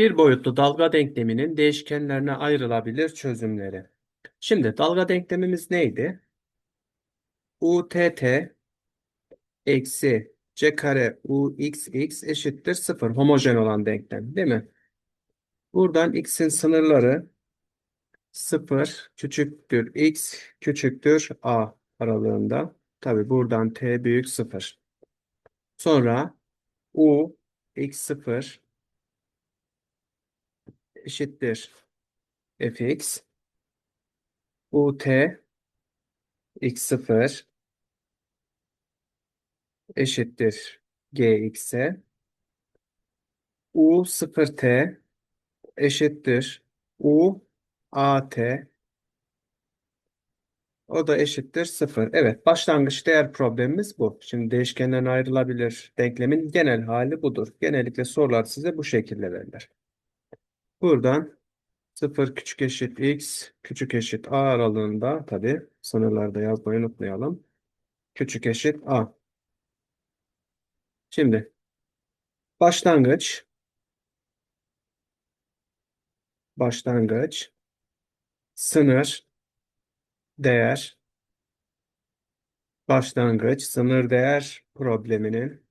Bir boyutlu dalga denkleminin değişkenlerine ayrılabilir çözümleri. Şimdi dalga denklemimiz neydi? UTT eksi c kare UXX eşittir 0 homojen olan denklem değil mi? Buradan x'in sınırları 0 küçüktür x küçüktür a aralığında. Tabi buradan t büyük 0. Sonra u x0 eşittir fx ut x0 eşittir gx'e u 0t eşittir u at o da eşittir 0. Evet başlangıç değer problemimiz bu. Şimdi değişkenlerden ayrılabilir denklemin genel hali budur. Genellikle sorular size bu şekilde verilir. Buradan 0 küçük eşit x küçük eşit a aralığında tabi sınırlarda yazmayı unutmayalım. Küçük eşit a. Şimdi başlangıç başlangıç sınır değer başlangıç sınır değer probleminin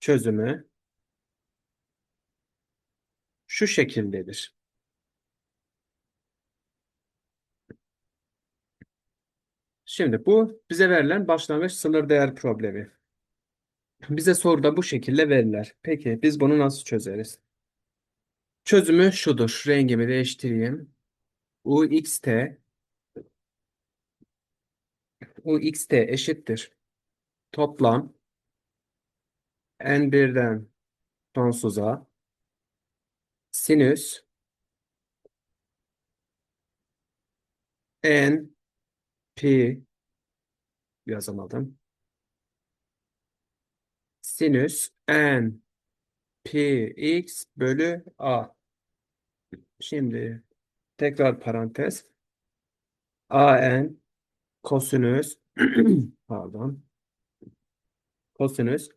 çözümü şu şekildedir. Şimdi bu bize verilen başlangıç sınır değer problemi. Bize soruda bu şekilde verirler. Peki biz bunu nasıl çözeriz? Çözümü şudur. Rengimi değiştireyim. UXT UXT eşittir. Toplam N1'den sonsuza sinüs N P yazamadım. Sinüs N P X bölü A. Şimdi tekrar parantez. A N kosinüs pardon kosinüs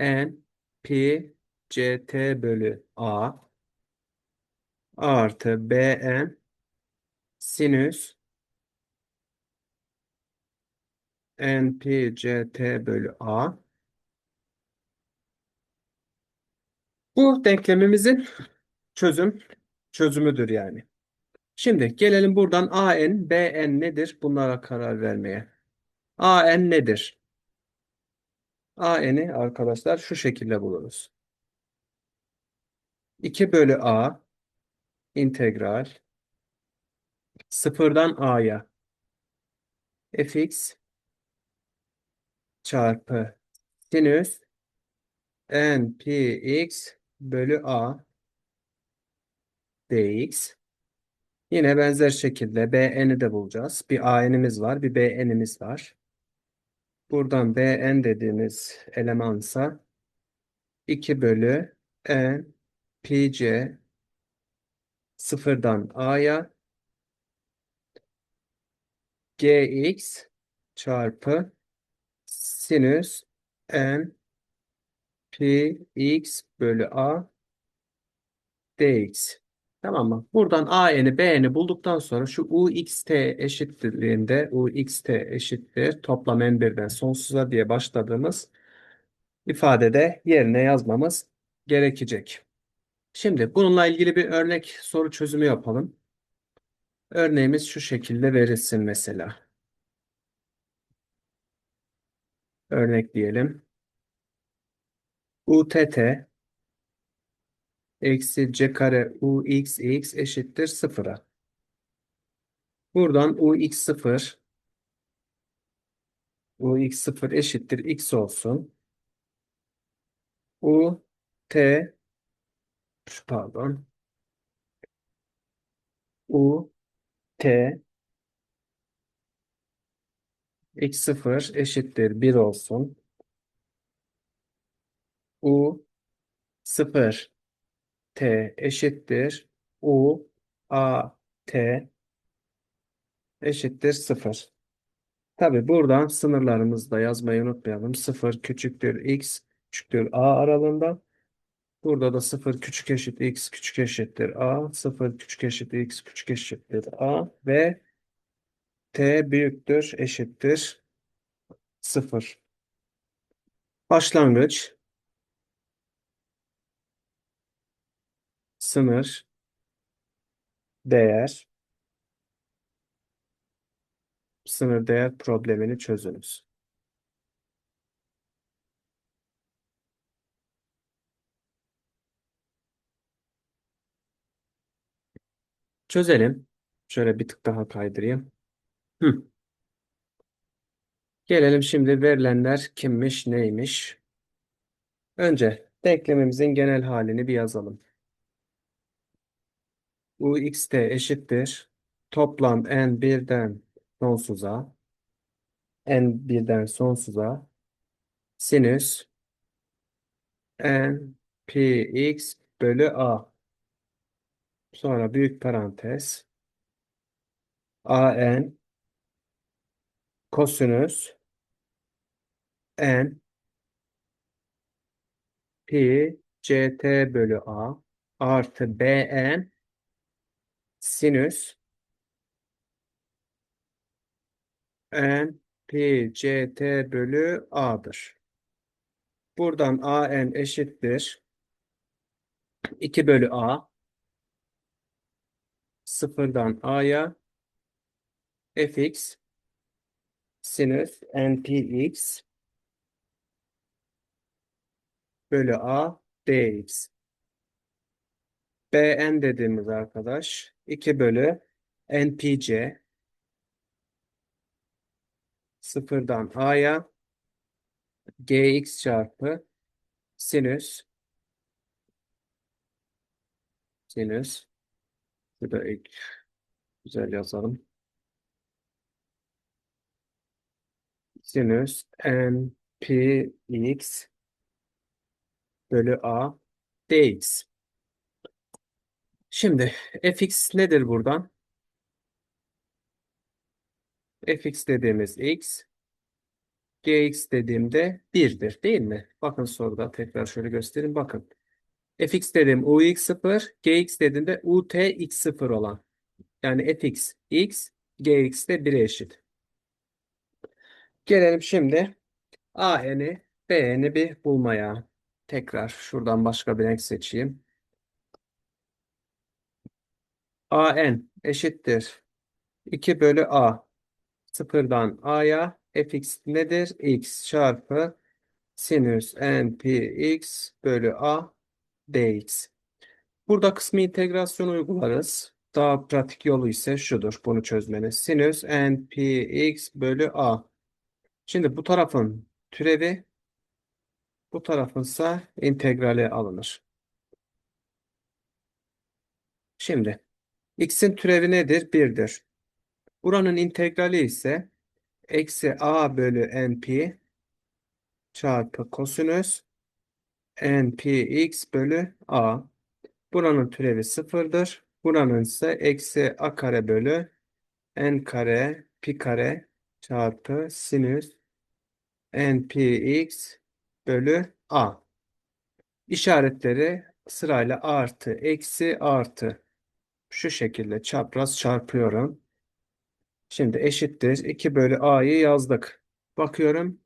N P C T bölü A artı B N sinüs N P C T bölü A bu denklemimizin çözüm çözümüdür yani. Şimdi gelelim buradan AN, BN nedir? Bunlara karar vermeye. AN nedir? AN'i arkadaşlar şu şekilde buluruz. 2 bölü A integral sıfırdan A'ya fx çarpı sinüs n px bölü A dx. Yine benzer şekilde bn'i de bulacağız. Bir an'imiz var, bir bn'imiz var. Buradan bn dediğimiz elemansa 2 bölü n pc sıfırdan a'ya gx çarpı sinüs n px bölü a dx. Tamam mı? Buradan AN'i B'ni bulduktan sonra şu UXT eşitliğinde UXT eşittir toplam n1'den sonsuza diye başladığımız ifadede yerine yazmamız gerekecek. Şimdi bununla ilgili bir örnek soru çözümü yapalım. Örneğimiz şu şekilde verilsin mesela. Örnek diyelim. UTT eksi c kare ux x eşittir sıfıra. Buradan ux sıfır ux sıfır eşittir x olsun. u t pardon u t x sıfır eşittir 1 olsun. u sıfır t eşittir u a t eşittir 0. Tabi buradan sınırlarımızı da yazmayı unutmayalım. 0 küçüktür x küçüktür A aralığında. Burada da 0 küçük eşit x küçük eşittir a, 0 küçük eşit x küçük eşittir a ve t büyüktür eşittir 0. Başlangıç sınır değer sınır değer problemini çözünüz. Çözelim. Şöyle bir tık daha kaydırayım. Hı. Gelelim şimdi verilenler kimmiş, neymiş? Önce denklemimizin genel halini bir yazalım. Uxt eşittir. Toplam n birden sonsuza n birden sonsuza sinüs n px bölü a. Sonra büyük parantez an kosinüs n pi ct bölü a artı bn sinüs n pi ct bölü a'dır. Buradan an eşittir 2 bölü a sıfırdan a'ya fx sinüs npx bölü a dx. bn dediğimiz arkadaş 2 bölü npc sıfırdan a'ya gx çarpı sinüs sinüs da ilk güzel yazalım. Sinüs npx bölü a dx. Şimdi fx nedir buradan? fx dediğimiz x, gx dediğimde 1'dir değil mi? Bakın soruda tekrar şöyle göstereyim. Bakın. Fx dediğim ux 0, gx dediğimde ut x 0 olan. Yani fx x, gx de 1'e eşit. Gelelim şimdi AN'i, BN'i bir bulmaya. Tekrar şuradan başka bir renk seçeyim. AN eşittir 2 bölü A. Sıfırdan A'ya fx nedir? x çarpı sinüs n pi x bölü A dx. Burada kısmi integrasyon uygularız. Daha pratik yolu ise şudur bunu çözmeniz. Sinüs n pi x bölü A. Şimdi bu tarafın türevi bu tarafınsa integrale alınır. Şimdi x'in türevi nedir? 1'dir. Buranın integrali ise eksi a bölü np çarpı kosinüs npx bölü a. Buranın türevi sıfırdır. Buranın ise eksi a kare bölü n kare pi kare çarpı sinüs npx bölü a. İşaretleri sırayla artı, eksi, artı. Şu şekilde çapraz çarpıyorum. Şimdi eşittir. 2 bölü a'yı yazdık. Bakıyorum.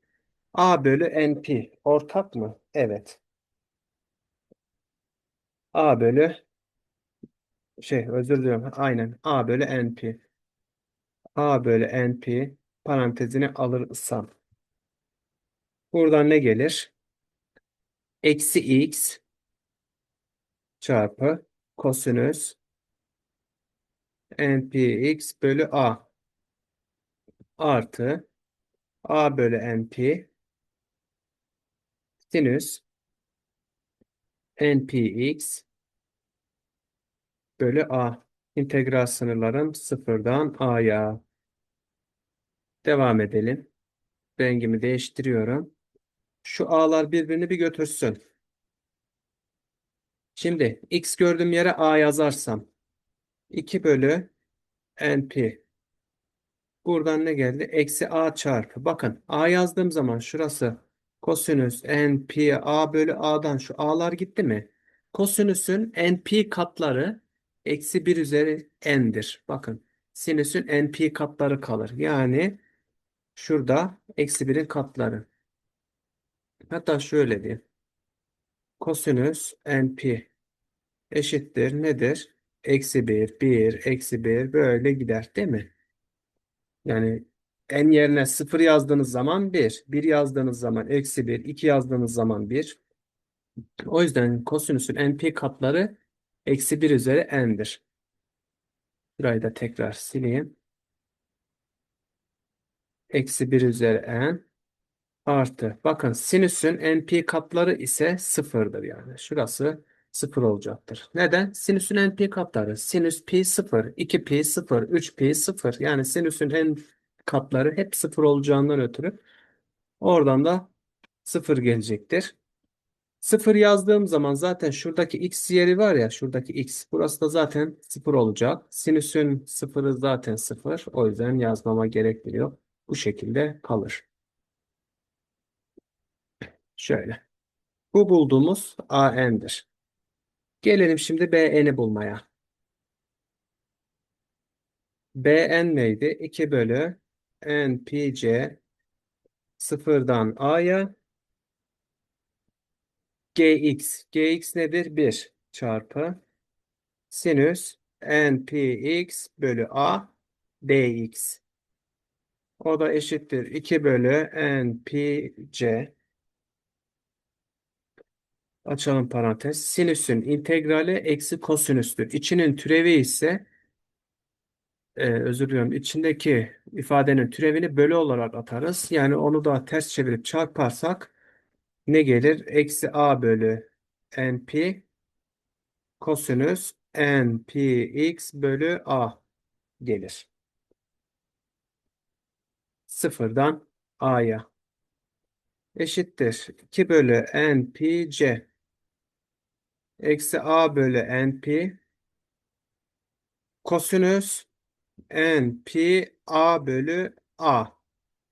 a bölü np ortak mı? Evet. A bölü şey özür diliyorum. Aynen. a bölü np. a bölü np parantezini alırsam. Buradan ne gelir? Eksi x çarpı kosinüs npx bölü a artı a bölü np sinüs npx bölü a. İntegral sınırlarım sıfırdan a'ya. Devam edelim. Rengimi değiştiriyorum. Şu a'lar birbirini bir götürsün. Şimdi x gördüğüm yere a yazarsam 2 bölü np buradan ne geldi? Eksi a çarpı. Bakın a yazdığım zaman şurası Kosinüs NP A bölü A'dan şu A'lar gitti mi? Kosinüsün NP katları eksi 1 üzeri N'dir. Bakın sinüsün NP katları kalır. Yani şurada eksi 1'in katları. Hatta şöyle diyeyim. Kosinüs NP eşittir nedir? Eksi 1, 1, eksi 1 böyle gider değil mi? Yani n yerine 0 yazdığınız zaman 1, 1 yazdığınız zaman eksi 1, 2 yazdığınız zaman 1. O yüzden kosinüsün np katları eksi 1 üzeri n'dir. Burayı da tekrar sileyim. Eksi 1 üzeri n artı. Bakın sinüsün np katları ise sıfırdır yani. Şurası 0 olacaktır. Neden? Sinüsün np katları. Sinüs pi 0, 2pi 0, 3pi 0. Yani sinüsün n katları hep 0 olacağından ötürü oradan da 0 gelecektir. 0 yazdığım zaman zaten şuradaki x yeri var ya şuradaki x. Burası da zaten 0 olacak. Sinüsün 0'ı zaten 0. O yüzden yazmama gerektiriyor. Bu şekilde kalır. Şöyle. Bu bulduğumuz AN'dir. Gelelim şimdi BN'i bulmaya. BN neydi? 2 bölü NPC sıfırdan A'ya Gx. Gx nedir? 1 çarpı sinüs npx bölü a dx. O da eşittir 2 bölü npc. Açalım parantez. Sinüsün integrali eksi kosinüstür. İçinin türevi ise e, özür diliyorum. İçindeki ifadenin türevini bölü olarak atarız. Yani onu da ters çevirip çarparsak ne gelir? Eksi a bölü np kosinüs npx bölü a gelir. Sıfırdan a'ya eşittir. 2 bölü npc eksi a bölü np kosinüs np a bölü a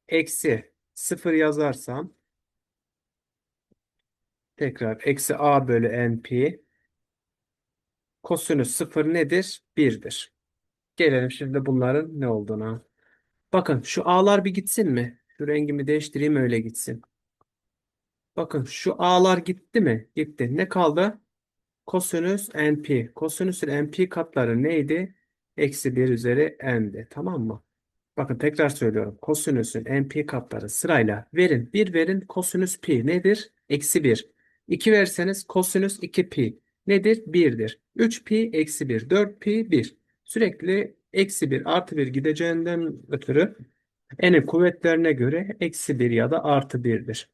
eksi 0 yazarsam tekrar eksi a bölü np kosinüs 0 nedir? 1'dir. Gelelim şimdi bunların ne olduğuna. Bakın şu a'lar bir gitsin mi? Şu rengimi değiştireyim öyle gitsin. Bakın şu a'lar gitti mi? Gitti. Ne kaldı? Kosinüs np. Kosinüsün np katları neydi? Eksi 1 üzeri n'di. Tamam mı? Bakın tekrar söylüyorum. Kosinüsün np katları sırayla verin. 1 verin. Kosinüs pi nedir? Eksi 1. 2 verseniz kosinüs 2 pi nedir? 1'dir. 3 pi eksi 1. 4 pi 1. Sürekli eksi 1 artı 1 gideceğinden ötürü n'in kuvvetlerine göre eksi 1 ya da artı 1'dir.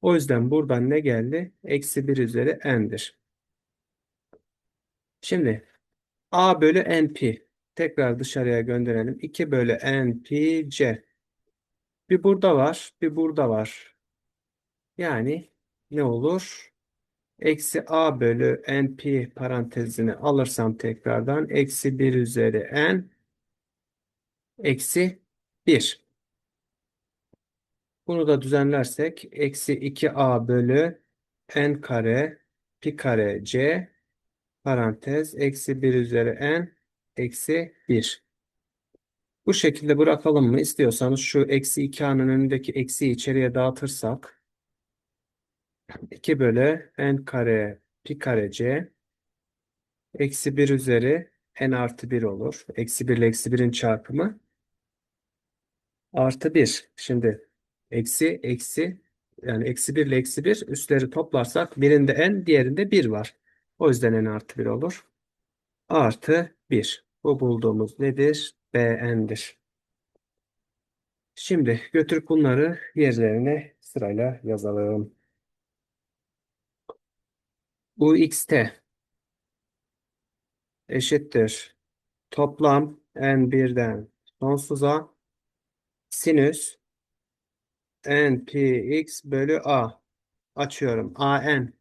O yüzden buradan ne geldi? Eksi 1 üzeri n'dir. Şimdi a bölü np tekrar dışarıya gönderelim. 2 bölü npc bir burada var bir burada var. Yani ne olur? Eksi a bölü np parantezini alırsam tekrardan eksi 1 üzeri n eksi 1. Bunu da düzenlersek eksi 2a bölü n kare pi kare c parantez eksi 1 üzeri n eksi 1. Bu şekilde bırakalım mı? İstiyorsanız şu eksi 2a'nın önündeki eksiyi içeriye dağıtırsak 2 bölü n kare pi kare c eksi 1 üzeri n artı 1 olur. Eksi 1 ile eksi 1'in çarpımı artı 1. Şimdi eksi eksi yani eksi 1 ile eksi 1 üstleri toplarsak birinde n diğerinde 1 var. O yüzden n artı 1 olur. Artı 1. Bu bulduğumuz nedir? Bn'dir. Şimdi götürüp bunları yerlerine sırayla yazalım. UXT eşittir. Toplam n1'den sonsuza sinüs npx bölü a açıyorum. an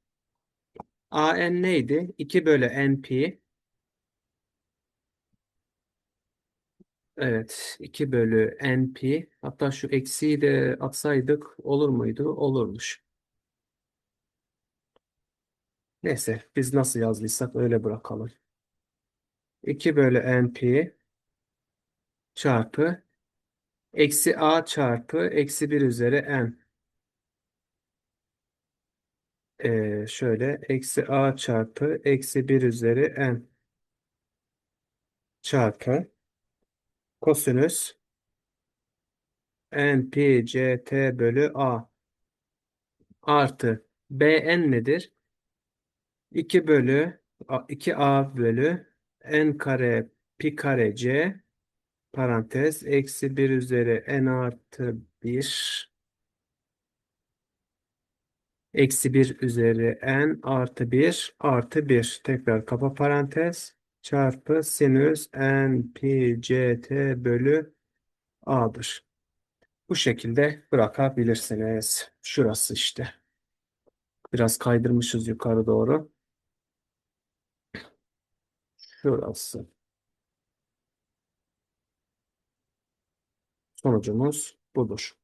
an neydi? 2 bölü np Evet 2 bölü np hatta şu eksiği de atsaydık olur muydu? Olurmuş. Neyse biz nasıl yazdıysak öyle bırakalım. 2 bölü np çarpı eksi a çarpı eksi 1 üzeri n. Ee, şöyle eksi a çarpı eksi 1 üzeri n çarpı kosinüs n pi ct bölü a artı bn nedir? 2 bölü 2a bölü n kare pi kare c parantez eksi 1 üzeri n artı 1 eksi 1 üzeri n artı 1 artı 1 tekrar kapa parantez çarpı sinüs n bölü a'dır. Bu şekilde bırakabilirsiniz. Şurası işte. Biraz kaydırmışız yukarı doğru. Şurası. Sonucumuz budur.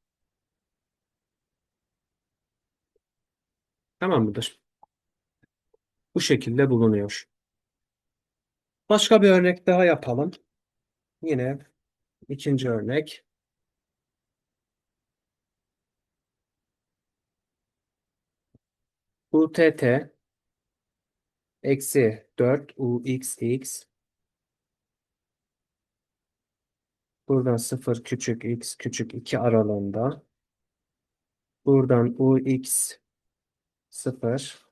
Tamam mıdır? Bu şekilde bulunuyor. Başka bir örnek daha yapalım. Yine ikinci örnek. UTT eksi 4 UXX buradan 0 küçük x küçük 2 aralığında buradan UX 0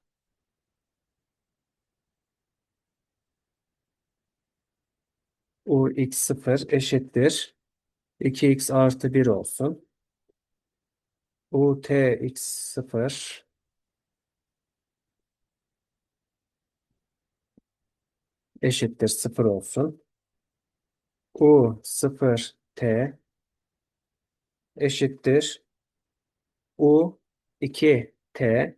UX0 eşittir 2x artı 1 olsun. UTX0 eşittir 0 olsun. U0T eşittir U2T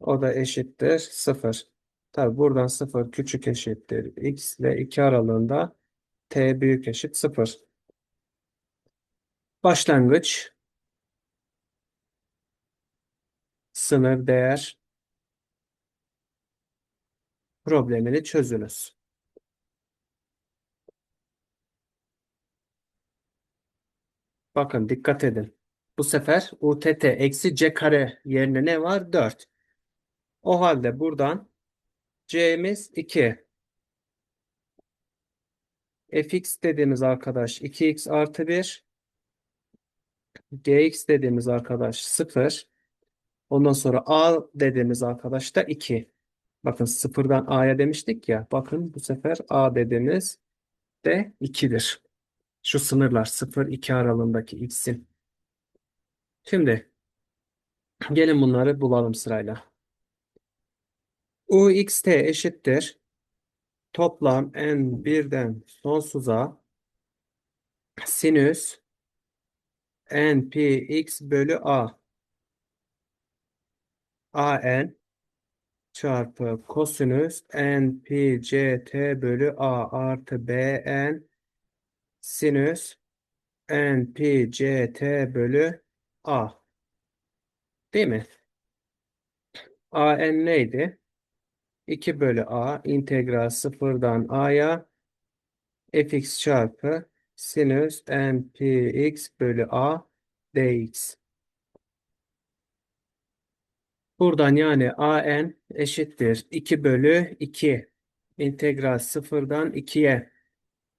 o da eşittir 0. Tabi buradan 0 küçük eşittir x ve 2 aralığında t büyük eşit 0. Başlangıç sınır değer problemini çözünüz. Bakın dikkat edin. Bu sefer UTT eksi C kare yerine ne var? 4. O halde buradan C'miz 2. fx dediğimiz arkadaş 2x artı 1. gx dediğimiz arkadaş 0. Ondan sonra a dediğimiz arkadaş da 2. Bakın sıfırdan a'ya demiştik ya. Bakın bu sefer a dediğimiz de 2'dir. Şu sınırlar 0-2 aralığındaki x'in. Şimdi gelin bunları bulalım sırayla. uxt eşittir. Toplam n birden sonsuza sinüs n pi x bölü a an çarpı kosinüs n pi ct bölü a artı bn sinüs n pi ct bölü a. Değil mi? an neydi? 2 bölü a integral sıfırdan a'ya fx çarpı sinüs n pi x bölü a dx. Buradan yani an eşittir 2 bölü 2 integral sıfırdan 2'ye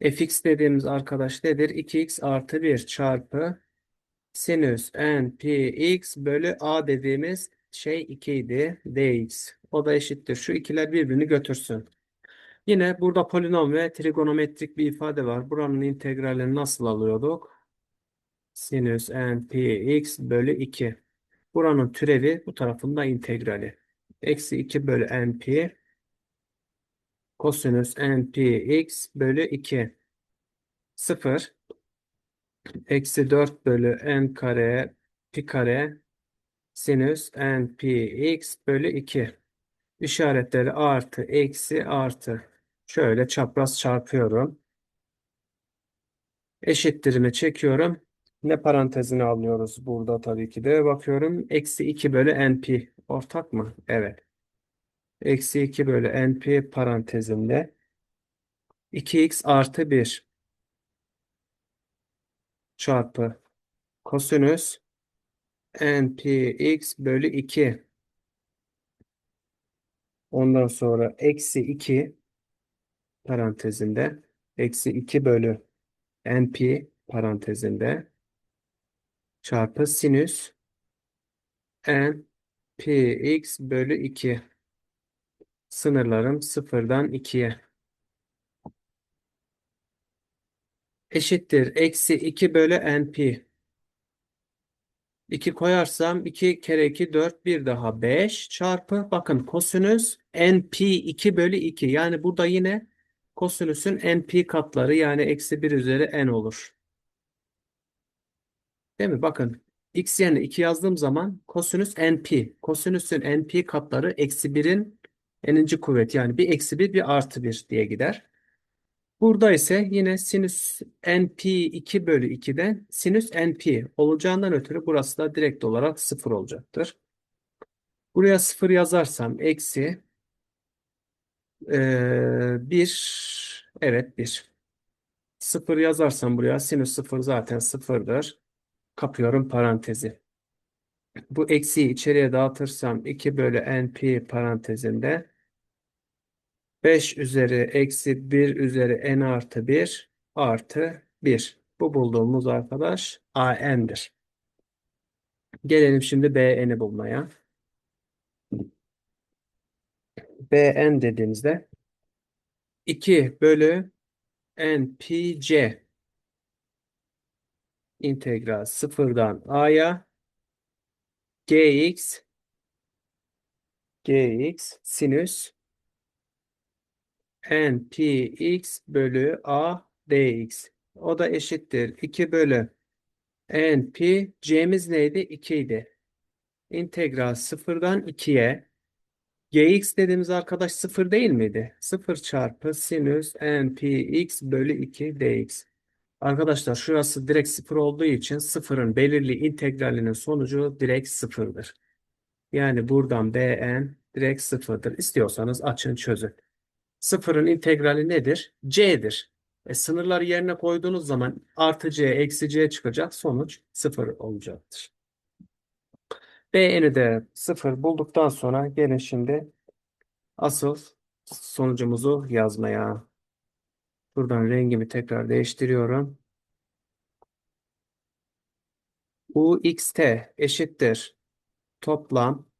fx dediğimiz arkadaş nedir? 2x artı 1 çarpı sinüs n pi x bölü a dediğimiz şey 2 idi. dx. O da eşittir. Şu ikiler birbirini götürsün. Yine burada polinom ve trigonometrik bir ifade var. Buranın integralini nasıl alıyorduk? Sinüs n pi x bölü 2. Buranın türevi bu tarafında integrali. Eksi 2 bölü n pi kosinüs n pi x bölü 2. 0 eksi 4 bölü n kare pi kare sinüs n pi x bölü 2. İşaretleri artı eksi artı. Şöyle çapraz çarpıyorum. Eşittirimi çekiyorum. Ne parantezini alıyoruz burada tabii ki de bakıyorum. Eksi 2 bölü np ortak mı? Evet. Eksi 2 bölü np parantezinde 2x artı 1 çarpı kosinüs npx bölü 2 ondan sonra eksi 2 parantezinde eksi 2 bölü np parantezinde çarpı sinüs npx bölü 2 sınırlarım sıfırdan 2'ye eşittir. Eksi 2 bölü np 2 koyarsam 2 kere 2 4 bir daha 5 çarpı bakın kosinüs np 2 bölü 2 yani burada yine kosinüsün np katları yani eksi 1 üzeri n olur. Değil mi? Bakın x yerine 2 yazdığım zaman kosinüs np kosinüsün np katları eksi 1'in n'inci kuvvet yani bir eksi 1 bir artı 1 diye gider. Burada ise yine sinüs np 2 bölü 2'den sinüs np olacağından ötürü burası da direkt olarak 0 olacaktır. Buraya 0 yazarsam eksi 1 evet 1 0 yazarsam buraya sinüs 0 zaten 0'dır. Kapıyorum parantezi. Bu eksiyi içeriye dağıtırsam 2 bölü np parantezinde 5 üzeri eksi 1 üzeri n artı 1 artı 1. Bu bulduğumuz arkadaş AN'dir. Gelelim şimdi BN'i bulmaya. BN dediğimizde 2 bölü NPC integral sıfırdan A'ya GX GX sinüs npx bölü a dx. O da eşittir. 2 bölü np c'miz neydi? 2 idi. İntegral sıfırdan 2'ye gx dediğimiz arkadaş 0 değil miydi? 0 çarpı sinüs npx bölü 2 dx. Arkadaşlar şurası direkt 0 olduğu için sıfırın belirli integralinin sonucu direkt sıfırdır. Yani buradan bn direkt sıfırdır. İstiyorsanız açın çözün. Sıfırın integrali nedir? C'dir. E, sınırları yerine koyduğunuz zaman artı C, eksi C çıkacak. Sonuç sıfır olacaktır. B'ni de sıfır bulduktan sonra gelin şimdi asıl sonucumuzu yazmaya. Buradan rengimi tekrar değiştiriyorum. UXT eşittir toplam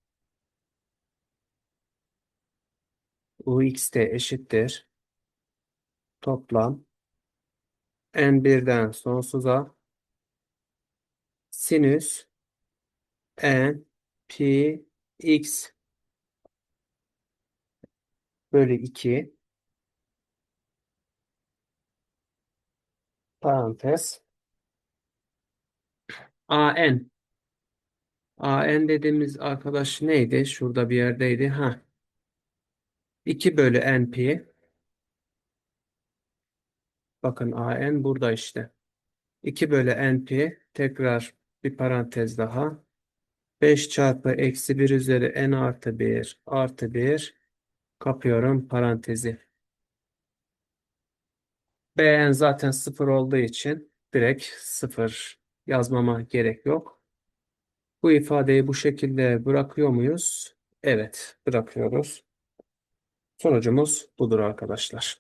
UXT eşittir toplam n1'den sonsuza sinüs n pi x bölü 2 parantez an an dediğimiz arkadaş neydi? Şurada bir yerdeydi. Ha. 2 bölü np bakın an burada işte 2 bölü np tekrar bir parantez daha 5 çarpı eksi 1 üzeri n artı 1 artı 1 kapıyorum parantezi bn zaten 0 olduğu için direkt 0 yazmama gerek yok. Bu ifadeyi bu şekilde bırakıyor muyuz? Evet bırakıyoruz. Sonucumuz budur arkadaşlar.